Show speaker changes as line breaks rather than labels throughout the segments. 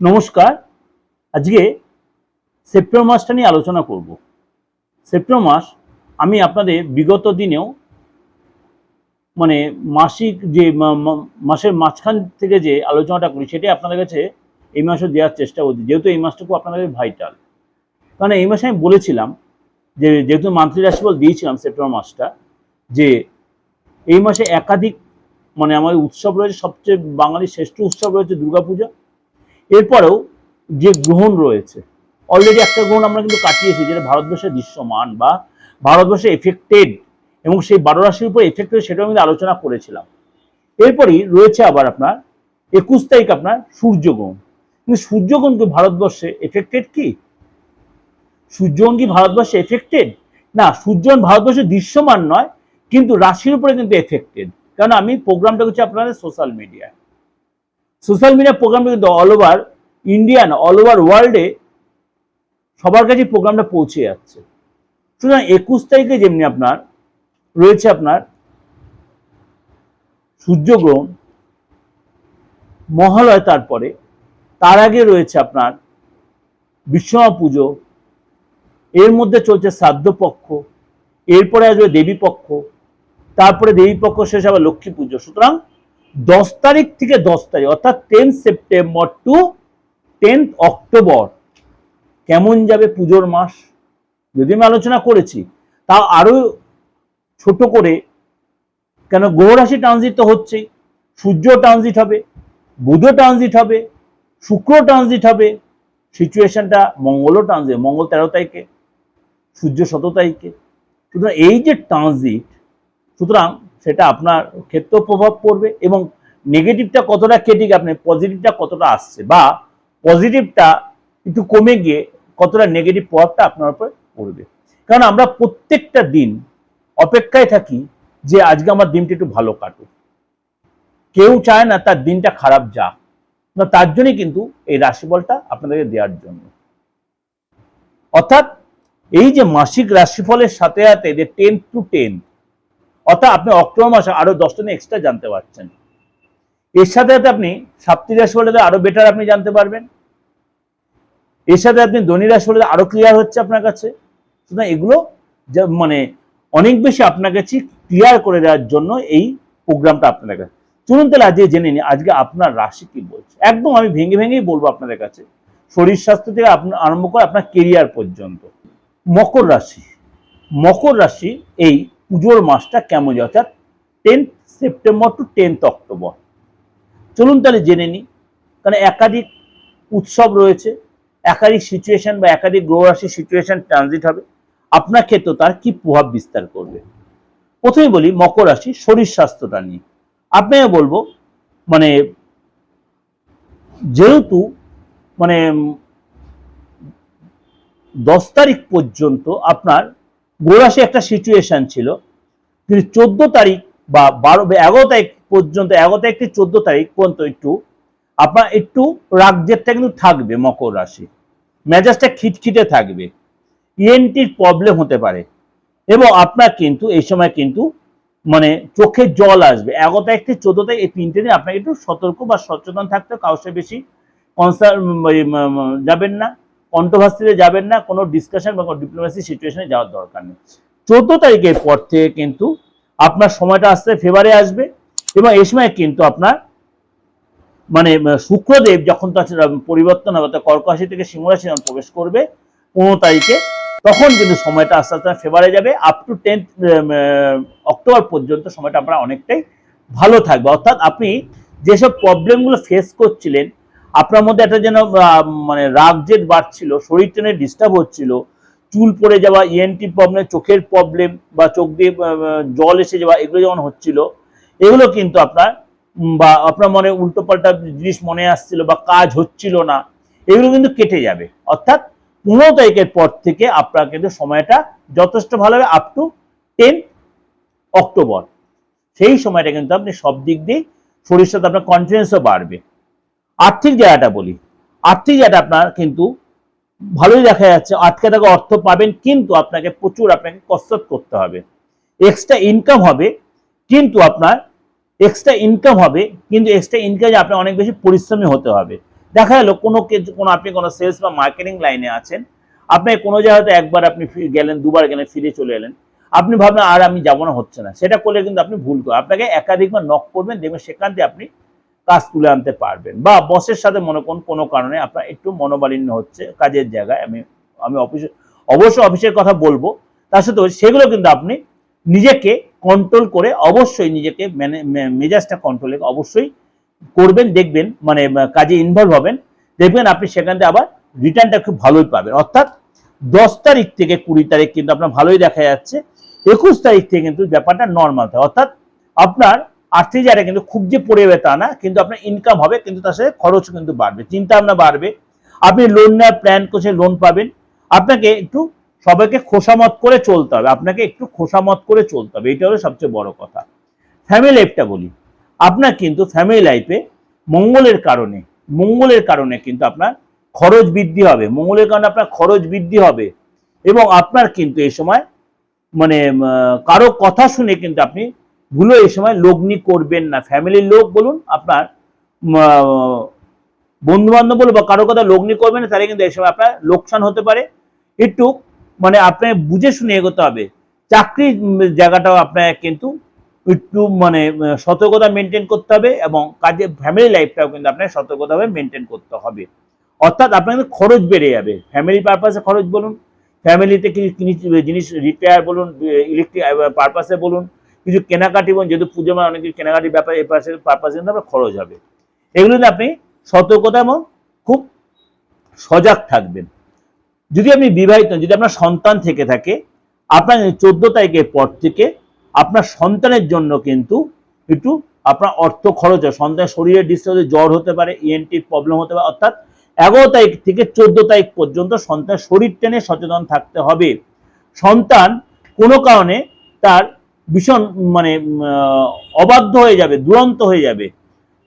নমস্কার। আজকে সেপ্টেম্বর মাসটা নিয়ে আলোচনা করব। সেপ্টেম্বর মাস, আমি আপনাদের বিগত দিনেও মানে মাসিক যে মাসের মাঝখান থেকে যে আলোচনাটা করি, সেটাই আপনাদের কাছে এই মাসে দেওয়ার চেষ্টা করছি। যেহেতু এই মাসটুকু আপনাদের ভাইটাল কারণ এই মাসে আমি বলেছিলাম যে, যেহেতু মান্থলি রাশিফল দিয়েছিলাম সেপ্টেম্বর মাসটা, যে এই মাসে একাধিক মানে আমাদের উৎসব রয়েছে, সবচেয়ে বাঙালির শ্রেষ্ঠ উৎসব রয়েছে দুর্গাপূজা। এরপরেও যে গ্রহণ রয়েছে অলরেডি একটা গ্রহণ আমরা কিন্তু কাটিয়েছি, যেটা ভারতবর্ষে দৃশ্যমান বা ভারতবর্ষে এফেক্টেড এবং সেই বারো রাশির উপর এফেক্টেড সেটাও কিন্তু আলোচনা করেছিলাম। এরপরই রয়েছে আবার আপনার একুশ তারিখ আপনার সূর্যগ্রহণ। কিন্তু সূর্যগ্রহণ কি ভারতবর্ষে এফেক্টেড কি? সূর্যগ্রহণ কি ভারতবর্ষে এফেক্টেড না, সূর্যগ্রহণ ভারতবর্ষে দৃশ্যমান নয়, কিন্তু রাশির উপরে কিন্তু এফেক্টেড কারণ আমি প্রোগ্রামটা করছি আপনাদের সোশ্যাল মিডিয়ায় সোশ্যাল মিডিয়া প্রোগ্রামটা কিন্তু all over Indian all over ওয়ার্ল্ডে সবার কাছে প্রোগ্রামটা পৌঁছে যাচ্ছে। সুতরাং একুশ তারিখে যেমনি আপনার রয়েছে আপনার সূর্যগ্রহণ, মহালয় তারপরে, তার আগে রয়েছে আপনার বিশ্বমা পুজো, এর মধ্যে চলছে শ্রাদ্ধ পক্ষ, এরপরে আসবে দেবী পক্ষ, তারপরে দেবী পক্ষ শেষ আবার লক্ষ্মী পুজো। সুতরাং দশ তারিখ থেকে দশ তারিখ, অর্থাৎ ten September to tenth October কেমন যাবে পুজোর মাস? যদি আমি আলোচনা করেছি, তা আরও ছোট করে। কেন? গ্রহরাশি ট্রানজিট তো হচ্ছেই। সূর্য ট্রানজিট হবে বুধ ট্রানজিট হবে শুক্র ট্রানজিট হবে। সিচুয়েশনটা মঙ্গলও ট্রানজিট মঙ্গল তেরো তারিখে, সূর্য শত তারিখে। সুতরাং এই যে ট্রানজিট সুতরাং সেটা আপনার ক্ষেত্রেও প্রভাব পড়বে এবং নেগেটিভটা কতটা কেটে গিয়ে আপনার পজিটিভটা কতটা আসছে বা পজিটিভটা একটু কমে গিয়ে কতটা নেগেটিভ প্রভাবটা আপনার উপর পড়বে। কারণ আমরা প্রত্যেকটা দিন অপেক্ষায় থাকি যে আজকে আমার দিনটা একটু ভালো কাটুক। কেউ চায় না তার দিনটা খারাপ যাক। না, তার জন্যই কিন্তু এই রাশিফলটা আপনাদেরকে দেওয়ার জন্য। অর্থাৎ এই যে মাসিক রাশিফলের সাথে সাথে যে টেন টু টেন অর্থাৎ আপনি অক্টোবর মাসে আরও দশটা এক্সট্রা জানতে পারছেন। এর সাথে সাথে আপনি সাপ্তাহিক রাশিফলটা আরও বেটার আপনি জানতে পারবেন। এর সাথে আপনি ধনী রাশিফলটা আরও ক্লিয়ার হচ্ছে আপনার কাছে। সুতরাং এগুলো মানে অনেক বেশি আপনার কাছে ক্লিয়ার করে দেওয়ার জন্য এই প্রোগ্রামটা আপনাদের কাছে। চলুন তাহলে আজকে জেনে নিই, আজকে আপনার রাশি কি বলছে? একদম আমি ভেঙে ভেঙেই বলব আপনাদের কাছে। শরীর স্বাস্থ্য থেকে আপনার আরম্ভ করে আপনার কেরিয়ার পর্যন্ত। মকর রাশি মকর রাশি এই পুজোর মাসটা কেমন যায় অর্থাৎ tenth September to tenth October চলুন তাহলে জেনে নিই। কারণ একাধিক উৎসব রয়েছে, একাধিক সিচুয়েশন বা একাধিক গ্রহ রাশি সিচুয়েশন ট্রানজিট হবে। আপনার ক্ষেত্রে তার কি প্রভাব বিস্তার করবে? প্রথমে বলি, মকর রাশি শরীর স্বাস্থ্যটা নিয়ে। আপনাকে বলব মানে যেহেতু মানে দশ তারিখ পর্যন্ত আপনার গোরাশি একটা সিচুয়েশন ছিল। কিন্তু চোদ্দ তারিখ বা বারো এগারো তারিখ পর্যন্ত, এগারো তারিখ থেকে চোদ্দ তারিখ পর্যন্ত একটু, আপনার একটু রাগজেরটা কিন্তু থাকবে মকর রাশি। মেজাজটা খিটখিটে থাকবে। ইএনটির প্রবলেম হতে পারে। এবং আপনার কিন্তু, এই সময় কিন্তু মানে চোখে জল আসবে। এগারো তারিখ থেকে চোদ্দ তারিখ এই তিনটে দিন আপনাকে একটু সতর্ক বা সচেতন থাকতে কারোর বেশি কনসার যাবেন না। কন্ট্রোভার্সিতে যাবেন না, কোনো ডিসকাশন বা কোনো ডিপ্লোমেসি সিচুয়েশনে যাওয়ার দরকার নেই। চোদ্দ তারিখের পর থেকে কিন্তু আপনার সময়টা আসতে ফেভারে আসবে এবং এই সময় কিন্তু আপনার মানে শুক্রদেব যখন তার পরিবর্তন হবে কর্ক থেকে সিংহ রাশি যখন প্রবেশ করবে পনেরো তারিখে, তখন কিন্তু সময়টা আস্তে আস্তে ফেভারে যাবে। আপ টু টেন্থ অক্টোবর পর্যন্ত সময়টা আপনার অনেকটাই ভালো থাকবে। অর্থাৎ আপনি যেসব প্রবলেমগুলো ফেস করছিলেন আপনার মধ্যে একটা যেন মানে রাগ জেদ বাড়ছিল, শরীর টেনে ডিস্টার্ব হচ্ছিল, চুল পড়ে যাওয়া ইএনটি প্রবলেম চোখের প্রবলেম বা চোখ দিয়ে জল এসে যাওয়া, এগুলো যেমন হচ্ছিল, এগুলো কিন্তু আপনার বা আপনার মনে উল্টোপাল্টা জিনিস মনে আসছিল বা কাজ হচ্ছিল না, এগুলো কিন্তু কেটে যাবে। অর্থাৎ পনেরো তারিখের পর থেকে আপনার কিন্তু সময়টা যথেষ্ট ভালো হবে আপ টু টেন অক্টোবর সেই সময়টা কিন্তু আপনি সব দিক দিয়ে শরীর সাথে আপনার কনফিডেন্সও বাড়বে। আর্থিক জায়গাটা বলি। আর্থিক জায়গাটা আপনার কিন্তু ভালোই দেখা যাচ্ছে। আটকে থাকা অর্থ পাবেন, কিন্তু আপনাকে প্রচুর আপনাকে কসরত করতে হবে। এক্সট্রা ইনকাম হবে, কিন্তু আপনার এক্সট্রা ইনকাম হবে, কিন্তু এক্সট্রা ইনকামে আপনার অনেক বেশি পরিশ্রমী হতে হবে। দেখা গেলো, কোনো কোনো আপনি কোনো সেলস বা মার্কেটিং লাইনে আছেন, আপনি কোনো জায়গাতে একবার আপনি গেলেন, দুবার গেলেন, ফিরে চলে এলেন। আপনি ভাবলেন, আর আমি যাব না, হচ্ছে না। সেটা করলে কিন্তু আপনি ভুল করেন আপনাকে একাধিকবার নক করবেন, দেখবেন সেখান থেকে আপনি কাজ তুলে আনতে পারবেন। বা বসের সাথে মনে করুন কোনো কারণে আপনার একটু মনোমালিন্য হচ্ছে কাজের জায়গায়। আমি আমি অফিসে অবশ্য অফিসের কথা বলব। তার সাথে সেগুলো কিন্তু আপনি নিজেকে কন্ট্রোল করে অবশ্যই নিজেকে মানে মেজাজটা কন্ট্রোলে অবশ্যই করবেন, দেখবেন মানে কাজে ইনভলভ হবেন। দেখবেন আপনি সেখান থেকে আবার রিটার্নটা খুব ভালোই পাবেন। অর্থাৎ দশ তারিখ থেকে কুড়ি তারিখ কিন্তু আপনার ভালোই দেখা যাচ্ছে। একুশ তারিখ থেকে কিন্তু ব্যাপারটা নর্মাল থাকে। অর্থাৎ আপনার আর্থিক জায়গাটা কিন্তু খুব যে পড়ে যাবে তা না, কিন্তু আপনার ইনকাম হবে, কিন্তু তার সাথে খরচ কিন্তু বাড়বে চিন্তা ভাবনা বাড়বে। আপনি লোন নেওয়ার প্ল্যান করছে লোন পাবেন। আপনাকে একটু সবাইকে খোসামত করে চলতে হবে, আপনাকে একটু খোসামত করে চলতে হবে, এটা হলো সবচেয়ে বড় কথা। ফ্যামিলি লাইফটা বলি, আপনার কিন্তু ফ্যামিলি লাইফে মঙ্গলের কারণে মঙ্গলের কারণে কিন্তু আপনার খরচ বৃদ্ধি হবে, মঙ্গলের কারণে আপনার খরচ বৃদ্ধি হবে, এবং আপনার কিন্তু এই সময় মানে কারও কথা শুনে কিন্তু আপনি ভুলো এই সময় লগ্নি করবেন না। ফ্যামিলির লোক বলুন, আপনার বন্ধু বান্ধব বলুন বা কারও কথা লগ্নি করবেন না, তাহলে কিন্তু এই সময় আপনার লোকসান হতে পারে। একটু মানে আপনি বুঝে শুনে এগোতে হবে। চাকরির জায়গাটাও আপনার কিন্তু একটু মানে সতর্কতা মেনটেন করতে হবে এবং কাজে ফ্যামিলি লাইফটাও কিন্তু আপনার সতর্কতাভাবে মেনটেন করতে হবে। অর্থাৎ আপনার কিন্তু খরচ বেড়ে যাবে। ফ্যামিলি পারপাসে খরচ বলুন ফ্যামিলিতে কিছু জিনিস রিপেয়ার বলুন ইলেকট্রিক পারপাসে বলুন কিছু কেনাকাটি বলুন, যেহেতু পুজো মানে অনেক কিছু কেনাকাটি ব্যাপার এই পাশে পারপাসে আপনার খরচ হবে। এগুলোতে আপনি সতর্কতা এবং খুব সজাগ থাকবেন। যদি আপনি বিবাহিত, যদি আপনার সন্তান থেকে থাকে, আপনার চোদ্দ তারিখের পর থেকে আপনার সন্তানের জন্য কিন্তু একটু আপনার অর্থ খরচ হয়। সন্তানের শরীরের ডিস্টার্বে জ্বর হতে পারে ইএনটির প্রবলেম হতে পারে, অর্থাৎ এগারো তারিখ থেকে চোদ্দ তারিখ পর্যন্ত সন্তানের শরীর টেনে সচেতন থাকতে হবে। সন্তান কোনো কারণে তার ভীষণ মানে অবাধ্য হয়ে যাবে, দুরন্ত হয়ে যাবে।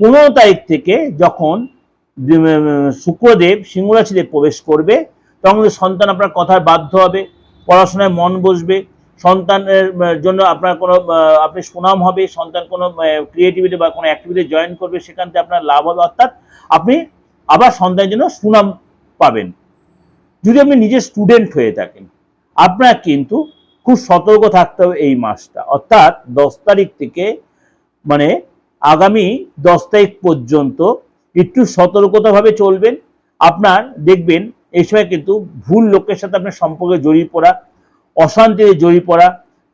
পনেরো তারিখ থেকে যখন শুক্রদেব সিংহরাশিতে প্রবেশ করবে, তখন সন্তান আপনার কথায় বাধ্য হবে, পড়াশোনায় মন বসবে, সন্তানের জন্য আপনার কোনো আপনি সুনাম হবে, সন্তান কোনো ক্রিয়েটিভিটি বা কোনো অ্যাক্টিভিটি জয়েন করবে, সেখান থেকে আপনার লাভ হবে, অর্থাৎ আপনি আবার সন্তানের জন্য সুনাম পাবেন। যদি আপনি নিজে স্টুডেন্ট হয়ে থাকেন, আপনার কিন্তু খুব সতর্ক থাকতে হবে এই মাসটা। অর্থাৎ দশ তারিখ থেকে মানে আগামী দশ তারিখ পর্যন্ত একটু সতর্কতাভাবে চলবেন। আপনার দেখবেন এই সময় কিন্তু ভুল লোকের সাথে আপনার সম্পর্কে জড়িয়ে পড়া, অশান্তিতে জড়িয়ে পড়া,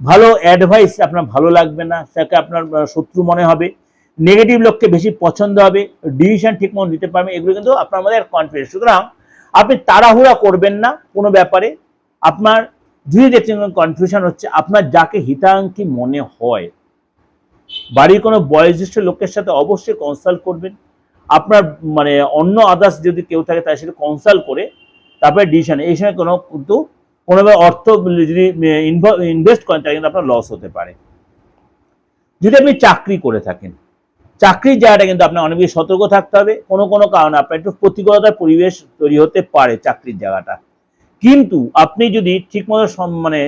ভালো অ্যাডভাইস আপনার ভালো লাগবে না, সেটাকে আপনার শত্রু মনে হবে নেগেটিভ লোককে বেশি পছন্দ হবে ডিসিশন ঠিক মতো নিতে পারবেন এগুলো কিন্তু আপনার মধ্যে কনফিডেন্স সুতরাং আপনি তাড়াহুড়া করবেন না কোনো ব্যাপারে। আপনার যদি দেখছেন কনফিউশন হচ্ছে, আপনার যাকে হিতাঙ্কি মনে হয়, বাড়ির কোনো বয়োজ্যেষ্ঠ লোকের সাথে অবশ্যই কনসাল্ট করবেন। আপনার মানে অন্য আদার্স যদি কেউ থাকে তার সাথে কনসাল্ট করে তারপরে ডিসিশন এই সময় কোনো কিন্তু কোনোভাবে অর্থ যদি ইনভেস্ট করেন তাহলে কিন্তু আপনার লস হতে পারে। যদি আপনি চাকরি করে থাকেন চাকরির জায়গাটা কিন্তু আপনার অনেক বেশি সতর্ক থাকতে হবে। কোনো কোনো কারণে আপনার একটু প্রতিকূলতার পরিবেশ তৈরি হতে পারে চাকরির জায়গাটা। কিন্তু আপনি যদি ঠিকমতো মানে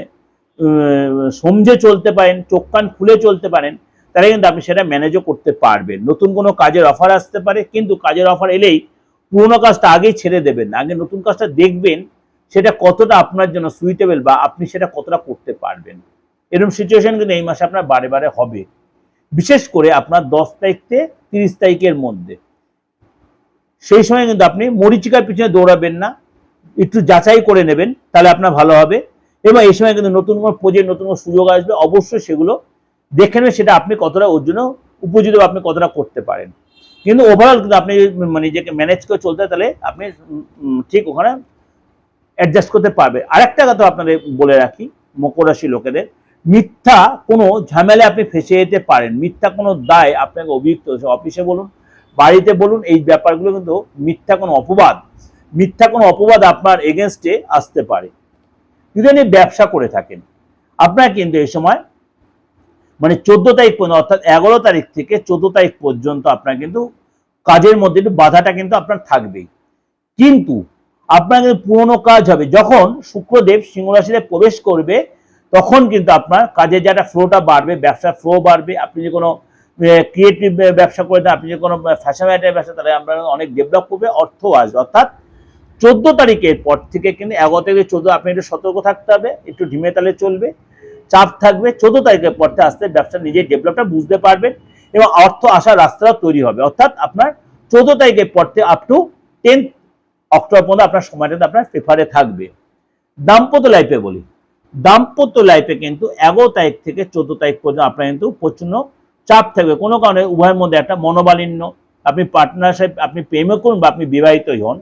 সমঝে চলতে পারেন, চোখ কান খুলে চলতে পারেন, তাহলে কিন্তু আপনি সেটা ম্যানেজও করতে পারবেন। নতুন কোনো কাজের অফার আসতে পারে, কিন্তু কাজের অফার এলেই পুরোনো কাজটা আগেই ছেড়ে দেবেন। আগে নতুন কাজটা দেখবেন, সেটা কতটা আপনার জন্য সুইটেবল বা আপনি সেটা কতটা করতে পারবেন। এরকম সিচুয়েশন কিন্তু এই মাসে আপনার বারে বারে হবে। বিশেষ করে আপনার দশ তারিখ থেকে তিরিশ তারিখের মধ্যে। সেই সময় কিন্তু আপনি মরিচিকার পিছনে দৌড়াবেন না। একটু যাচাই করে নেবেন, তাহলে আপনার ভালো হবে। এবং এই সময় কিন্তু নতুন কোনো প্রজেক্ট নতুন কোনো সুযোগ আসবে, অবশ্যই সেগুলো দেখে নেবেন, সেটা আপনি কতটা ওর জন্য উপযুক্ত বা আপনি কতটা করতে পারেন। কিন্তু ওভারঅল কিন্তু আপনি মানে নিজেকে ম্যানেজ করে চলতে তাহলে আপনি ঠিক ওখানে অ্যাডজাস্ট করতে পারবে। আরেকটা কথা আপনাদের বলে রাখি মকর রাশি লোকেদের, মিথ্যা কোনো ঝামেলা আপনি ফেসে যেতে পারেন। মিথ্যা কোনো দায় আপনাকে অভিযুক্ত, অফিসে বলুন, বাড়িতে বলুন, এই ব্যাপারগুলো কিন্তু মিথ্যা কোনো অপবাদ মিথ্যা কোনো অপবাদ আপনার এগেনস্টে আসতে পারে। যদি আপনি ব্যবসা করে থাকেন, আপনার কিন্তু এই সময় মানে চোদ্দ তারিখ পর্যন্ত, অর্থাৎ এগারো তারিখ থেকে চোদ্দ তারিখ পর্যন্ত আপনার কিন্তু কাজের মধ্যে একটু বাধাটা কিন্তু আপনার থাকবেই। কিন্তু আপনার কিন্তু পুরনো কাজ হবে। যখন শুক্রদেব সিংহ রাশিতে প্রবেশ করবে, তখন কিন্তু আপনার কাজের যাটা ফ্লোটা বাড়বে, ব্যবসার ফ্লো বাড়বে। আপনি যে কোনো ক্রিয়েটিভ ব্যবসা করে আপনি যে কোনো ফ্যাশন আইটেমের ব্যবসা, তাহলে আপনার অনেক ডেভেলপ করবে অর্থ আসবে। অর্থাৎ চোদ্দ তারিখের পর থেকে কিন্তু এগারো থেকে চোদ্দ, আপনি একটু সতর্ক থাকতে হবে, একটু ঢিমে তালে চলবে, চাপ থাকবে, চোদ্দ তারিখের পর থেকে আসতে ব্যবসা নিজের ডেভেলপটা বুঝতে পারবেন এবং অর্থ আসার রাস্তাটা তৈরি হবে। অর্থাৎ আপনার চোদ্দ তারিখের পর থেকে আপ টু টেন্থ অক্টোবর পর্যন্ত আপনার সময়টা আপনার প্রেফারে থাকবে। দাম্পত্য লাইফে বলি, দাম্পত্য লাইফে কিন্তু এগারো তারিখ থেকে চোদ্দ তারিখ পর্যন্ত আপনার কিন্তু প্রচণ্ড চাপ থাকবে। কোনো কারণে উভয়ের মধ্যে একটা মনোমালিন্য, আপনি পার্টনারশিপ আপনি প্রেমে করুন বা আপনি বিবাহিতই হন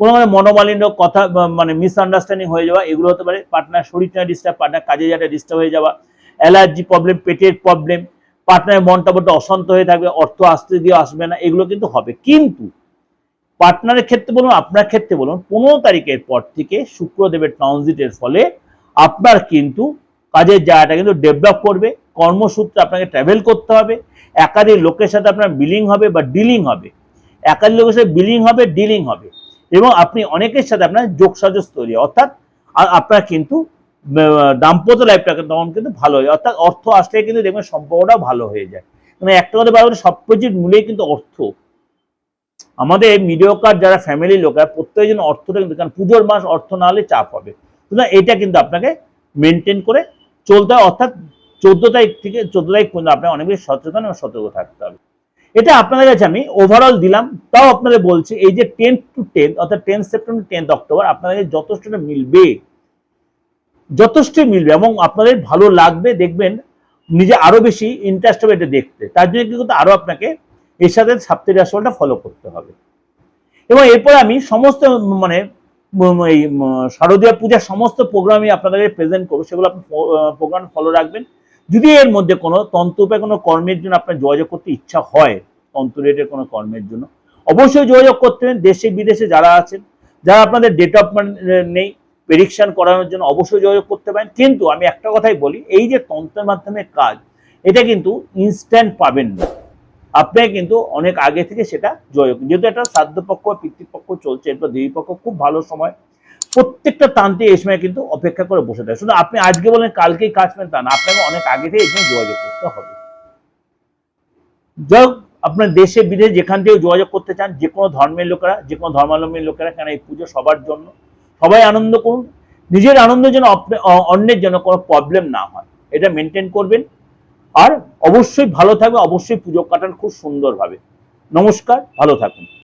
কোনো কারণে মনোমালিন্য কথা মানে মিসআন্ডারস্ট্যান্ডিং হয়ে যাওয়া, এগুলো হতে পারে পার্টনার শরীরটা ডিস্টার্ব পার্টনার কাজে যাটা ডিস্টার্ব হয়ে যাওয়া অ্যালার্জি প্রবলেম পেটের প্রবলেম পার্টনারের মনটা বড্ড অশান্ত হয়ে থাকবে, অর্থ আসতে দিয়ে আসবে না, এগুলো কিন্তু হবে। কিন্তু পার্টনারের ক্ষেত্রে বলুন, আপনার ক্ষেত্রে বলুন, পনেরো তারিখের পর থেকে শুক্রদেবের ট্রানজিটের ফলে আপনার কিন্তু কাজের জায়গাটা কিন্তু ডেভেলপ করবে, কর্মসূত্রে আপনাকে ট্রাভেল করতে হবে, একাধিক লোকের সাথে আপনার বিলিং হবে বা ডিলিং হবে। একাধিক লোকের সাথে বিলিং হবে ডিলিং হবে। এবং আপনি অনেকের সাথে আপনার যোগসাজস তৈরি অর্থাৎ আপনার কিন্তু দাম্পত্য লাইফটাকে তখন কিন্তু ভালো হয়। অর্থাৎ, অর্থ আসলে কিন্তু দেখবেন সম্পর্কটাও ভালো হয়ে যায়। মানে একটা কথা বলা সব কিছুর মূলেই কিন্তু অর্থ। আমাদের মিডিয়কার যারা ফ্যামিলি লোক প্রত্যেকজন অর্থটা কিন্তু, কারণ পুজোর মাস অর্থ না হলে চাপ হবে। সুতরাং এটা কিন্তু আপনাকে মেনটেন করে চলতে হয়। অর্থাৎ, চোদ্দ তারিখ থেকে, চোদ্দ তারিখ পর্যন্ত আপনার অনেক বেশি সচেতন এবং সতর্ক থাকতে হবে। এটা আপনাদের কাছে আমি ওভারঅল দিলাম, তাও আপনাদের বলছি এই যে টেন্থ টু টেন্থ অর্থাৎ টেন্থ সেপ্টেম্বর টেন্থ অক্টোবর আপনাদের যথেষ্টটা মিলবে। যথেষ্ট মিলবে এবং আপনাদের ভালো লাগবে, দেখবেন নিজে আরও বেশি ইন্টারেস্ট হবে এটা দেখতে। তার জন্য কি করতে আরও আপনাকে এর সাথে সাপ্তাহিক রাশিফলটা ফলো করতে হবে। এবং এরপর আমি সমস্ত মানে এই শারদীয় পূজার সমস্ত প্রোগ্রামই আপনাদের প্রেজেন্ট করব। সেগুলো আপনি প্রোগ্রাম ফলো রাখবেন। যদি এর মধ্যে কোনো তন্ত্র উপায় কোনো কর্মের জন্য আপনার যোগাযোগ করতে ইচ্ছা হয় তন্ত্র রেটের কোনো কর্মের জন্য, অবশ্যই যোগাযোগ করতে হবে। দেশে, বিদেশে যারা আছেন, যারা আপনাদের ডেট অফ নেই প্রেডিকশন করানোর জন্য অবশ্যই যোগাযোগ করতে পারেন। কিন্তু আমি একটা কথাই বলি, এই যে তন্ত্রের মাধ্যমে কাজ, এটা কিন্তু ইনস্ট্যান্ট পাবেন না। আপনাকে কিন্তু অনেক আগে থেকে সেটা যোগাযোগ যেহেতু একটা শ্রাদ্ধপক্ষ, পিতৃপক্ষ চলছে, এরপর দেবীপক্ষ খুব ভালো সময়। প্রত্যেকটা তান্ত্রিক এই সময় কিন্তু অপেক্ষা করে বসে থাকে। শুধু আপনি আজকে বলেন, কালকেই কাজ পেন তা না, আপনাকে অনেক আগে থেকে এই যোগাযোগ করতে হবে। যাই আপনার দেশে, বিদেশে যেখান থেকে যোগাযোগ করতে চান, যে কোনো ধর্মের লোকেরা, যে কোনো ধর্মাবলম্বীর লোকেরা কেন এই পুজো সবার জন্য? সবাই আনন্দ করুন। নিজের অপ- অ- অন্যের জন্য কোনো প্রবলেম না হয়। এটা মেনটেন করবেন। আর অবশ্যই ভালো থাকবে অবশ্যই পুজো কাটান খুব সুন্দরভাবে। নমস্কার, ভালো থাকুন।